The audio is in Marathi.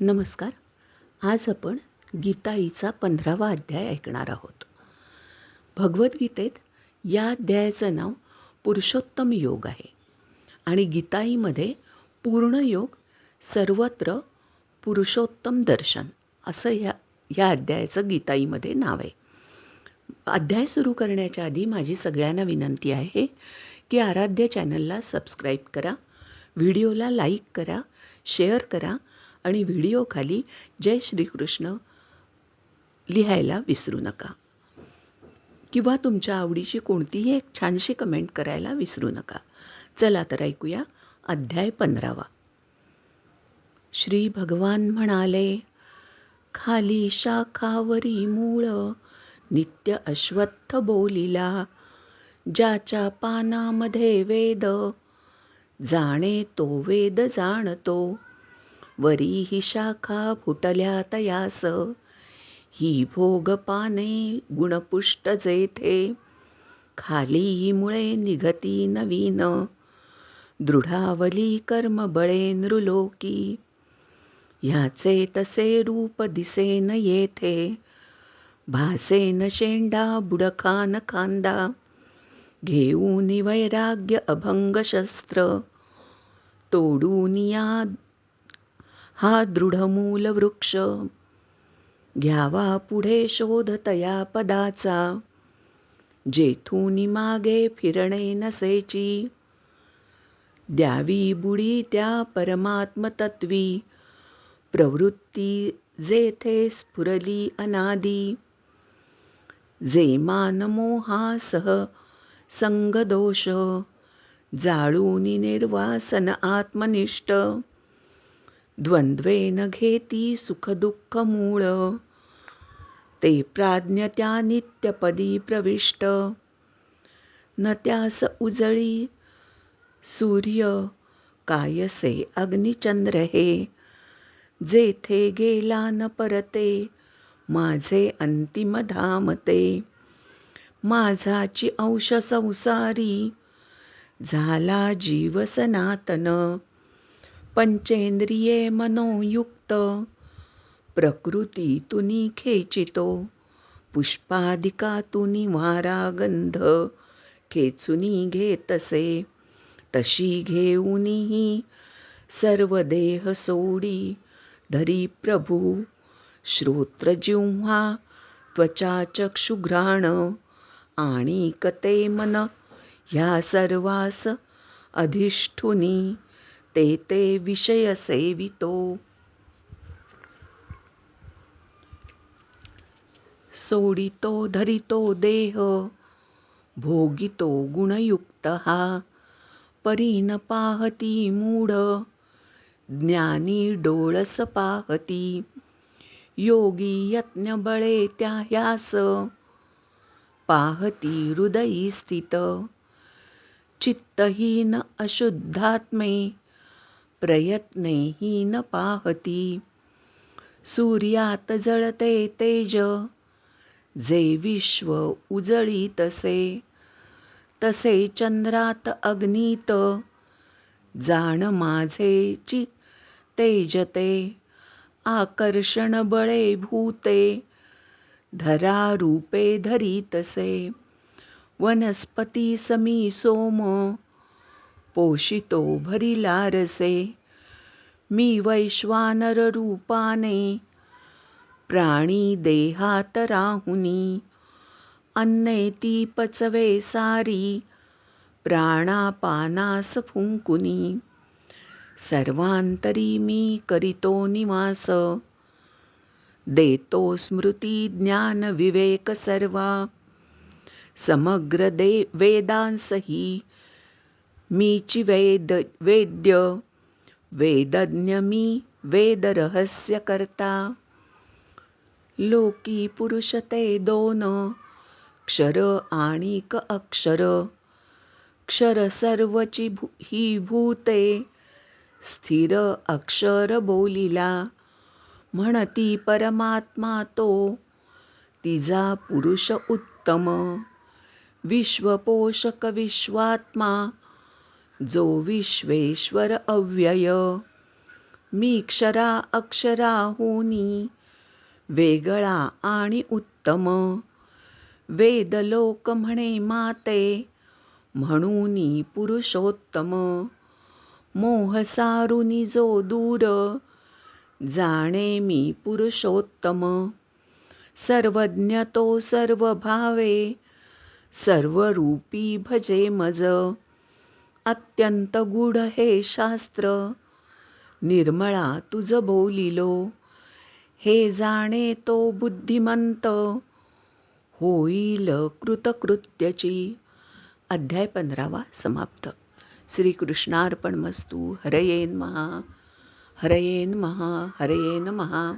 नमस्कार. आज आपण गीताईचा पंधरावा अध्याय ऐकणार आहोत. भगवद्गीतेत या अध्यायाचं नाव पुरुषोत्तम योग आहे आणि गीताईमध्ये पूर्ण योग सर्वत्र पुरुषोत्तम दर्शन असं ह्या या अध्यायाचं गीताईमध्ये नाव आहे. अध्याय सुरू करण्याच्या आधी माझी सगळ्यांना विनंती आहे की आराध्य चॅनलला सबस्क्राईब करा व्हिडिओला लाईक करा शेअर करा आणि व्हिडिओखाली जय श्रीकृष्ण लिहायला विसरू नका. किंवा तुमच्या आवडीची कोणतीही एक छानशी कमेंट करायला विसरू नका. चला तर ऐकूया अध्याय पंधरावा. श्री भगवान म्हणाले खाली शाखावरी मूळ नित्य अश्वत्थ बोलिला ज्याच्या पानामध्ये वेद जाणे तो वेद जाणतो. वरी ही शाखा फुटल्या तयास. ही भोग पाने गुणपुष्ट जेथे. खाली मुळे निघती नवीन. दृढावली कर्म बळे नृलोकी. ह्याचे तसे रूप दिसेन येथे. भासेन शेंडा बुडखान खांदा. घेऊन वैराग्य अभंग शस्त्र तोडून या हा दृढमूल वृक्ष घ्यावा पुढे शोध तया पदाचा. जेथून मागे फिरणे नसेची. द्यावी बुडी त्या परमात्मतत्वी. प्रवृत्ती जेथे स्फुरली अनादी. जे मानमोहासह संगदोष. जाळून निर्वासन आत्मनिष्ठ. द्वंद्वेन घेती सुखदुःख मूळ ते प्राज्ञ त्या नित्यपदी प्रविष्ट. न त्यास उजळी सूर्य कायसे अग्निचंद्र हे. जेथे गेला न परते माझे अंतिम धामते. माझाची अंश संसारी झाला जीव सनातन. पंचेंद्रिये मनोयुक्त. प्रकृतीतुनी खेचितो पुष्पादिकातुनी वारागंध खेचुनी घेतसे तशी घेऊनही सर्व देह सोडी. धरी प्रभू श्रोत्रजिह्वा त्वचा चक्षुघ्राण आणि कते मन ह्या सर्वास अधिष्ठुनी. ते ते विषय सेवितो. सोडितो धरितो देह भोगितो गुणयुक्त हा परीन पाहती मूढ ज्ञानी डोळस पाहती योगी यज्ञ बळे त्या ह्यास पाहती हृदयी स्थित चित्तहीन अशुद्धात्मे प्रयत्नेही न पाहती. सूर्यात जळते तेज जे विश्व उजळी तसे तसे चंद्रात अग्नीत. जाण माझेची तेजते आकर्षण बळे भूते धरा रूपे धरीतसे. वनस्पती समी सोम पोषितो भरिला रसे मी वैश्वानर रूपाने प्राणी देहात राहुनी अन्नेती पचवे सारी प्राणापानास फुंकुनी। सर्वांतरी मी करितो निवास। देतो स्मृती ज्ञान विवेक सर्वा। समग्र दे वेदांसही मीची वेद वेद्य वेदज्ञ मी वेदरहस्यकर्ता। लोकी पुरुष ते दोन क्षर आणि क अक्षर। क्षर सर्वची भू ही भूते स्थिर अक्षर बोलिला। म्हणती परमात्मा तो तिजा पुरुष उत्तम। विश्वपोषक विश्वात्मा जो विश्वेश्वर अव्यय. मी क्षरा अक्षराहुनी वेगळा आणि उत्तम. वेदलोक म्हणे माते म्हणूनी पुरुषोत्तम. मोहसारुनी जो दूर जाणे मी पुरुषोत्तम. सर्वज्ञ तो सर्व भावे सर्वरूपी भजे मज. अत्यंत गूढ हे शास्त्र. निर्मळा तुझं बोलिलो हे जाणे तो बुद्धिमंत. होईल कृतकृत्यची. अध्याय पंधरावा समाप्त. श्रीकृष्णार्पण मस्तू हरयेन महा हरयेन महा हरयेन महा